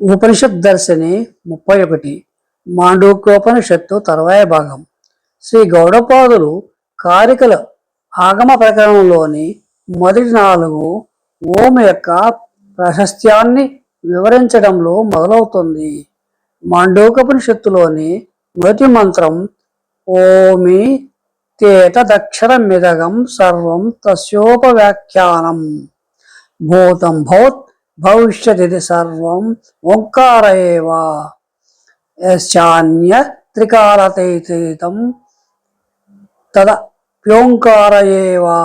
ఉపనిషత్ దర్శిని ముప్పై ఒకటి మాండూక్యోపనిషత్తు తర్వాయ భాగం. శ్రీ గౌడపాదులు కారికల ఆగమ ప్రకరణంలోని మొదటి నాలుగు ఓం యొక్క ప్రాశస్త్యాన్ని వివరించడంలో మొదలవుతుంది. మాండూకోపనిషత్తులోని మొదటి మంత్రం ఓమి తేతదక్షరం మిదగం సర్వం తస్యోపవ్యాఖ్యానం. భూతం భౌత్ భవిష్యది సర్వం ఓంకార ఏవాన్య యశ్చాన్య తద ప్యోంకార ఏవా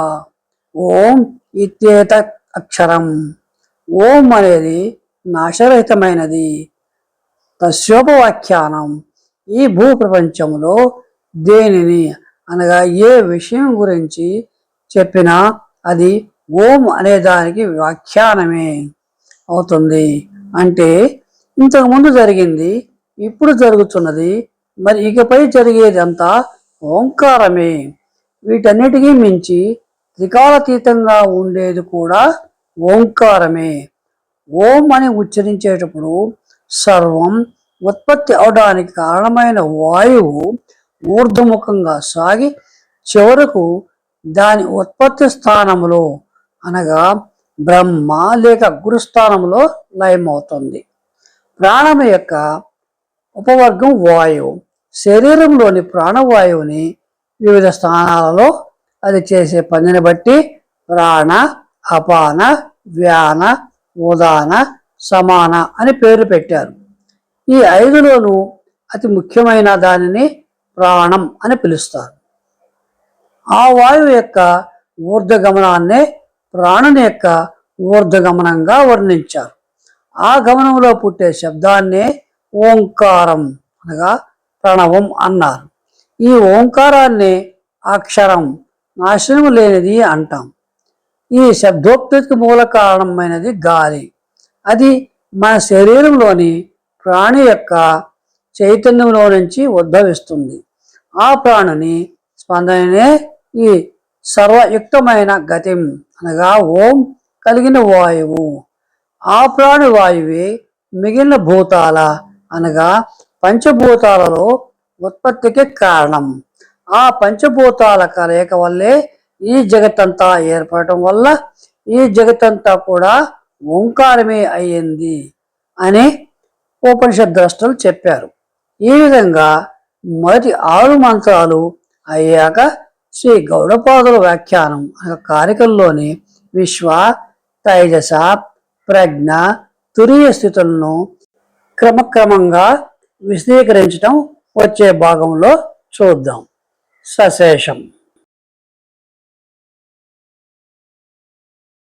ఓం ఇత్యేత అక్షరం. ఓం అనేది నాశరహితమైనది. తస్యోపవాఖ్యానం ఈ భూ ప్రపంచంలో దేనిని అనగా ఏ విషయం గురించి చెప్పినా అది ఓం అనే దానికి వ్యాఖ్యానమే. అవుతుంది. అంటే ఇంతకుముందు జరిగింది ఇప్పుడు జరుగుతున్నది మరి ఇకపై జరిగేది అంతా ఓంకారమే. వీటన్నిటికీ మించి త్రికాలతీతంగా ఉండేది కూడా ఓంకారమే. ఓం అని ఉచ్చరించేటప్పుడు సర్వం ఉత్పత్తి అవడానికి కారణమైన వాయువు ఊర్ధముఖంగా సాగి చివరకు దాని ఉత్పత్తి స్థానములో అనగా బ్రహ్మ లేక గురుస్థానంలో లయమవుతుంది. ప్రాణం యొక్క ఉపవర్గం వాయువు. శరీరంలోని ప్రాణవాయువుని వివిధ స్థానాలలో అది చేసే పనిని బట్టి ప్రాణ అపాన వ్యాన ఉదాన సమాన అని పేరు పెట్టారు. ఈ ఐదులోనూ అతి ముఖ్యమైన దానిని ప్రాణం అని పిలుస్తారు. ఆ వాయువు యొక్క ఊర్ధగమనాన్నే ప్రాణుని యొక్క ఊర్ధగమనంగా వర్ణించారు. ఆ గమనంలో పుట్టే శబ్దాన్నే ఓంకారం అనగా ప్రణవం అన్నారు. ఈ ఓంకారాన్ని అక్షరం నాశనం లేనిది అంటాం. ఈ శబ్దోక్తికి మూల కారణమైనది గాలి. అది మన శరీరంలోని ప్రాణి యొక్క చైతన్యంలో నుంచి ఉద్భవిస్తుంది. ఆ ప్రాణుని స్పందననే ఈ సర్వయుక్తమైన గతిం అనగా ఓం కలిగిన వాయువు. ఆ ప్రాణి వాయువే మిగిలిన భూతాల అనగా పంచభూతాలలో ఉత్పత్తికి కారణం. ఆ పంచభూతాల కలయిక వల్లే ఈ జగత్తంతా ఏర్పడటం వల్ల ఈ జగత్తంతా కూడా ఓంకారమే అయ్యింది అని ఉపనిషత్ ద్రష్టలు చెప్పారు. ఈ విధంగా మొదటి ఆరు మంత్రాలు అయ్యాక శ్రీ గౌడపాదుల వ్యాఖ్యానం అనగా కారికల్లోని విశ్వ తైజస ప్రజ్ఞ తురీయ స్థితులను క్రమక్రమంగా విశదీకరించడం వచ్చే భాగంలో చూద్దాం. సశేషం.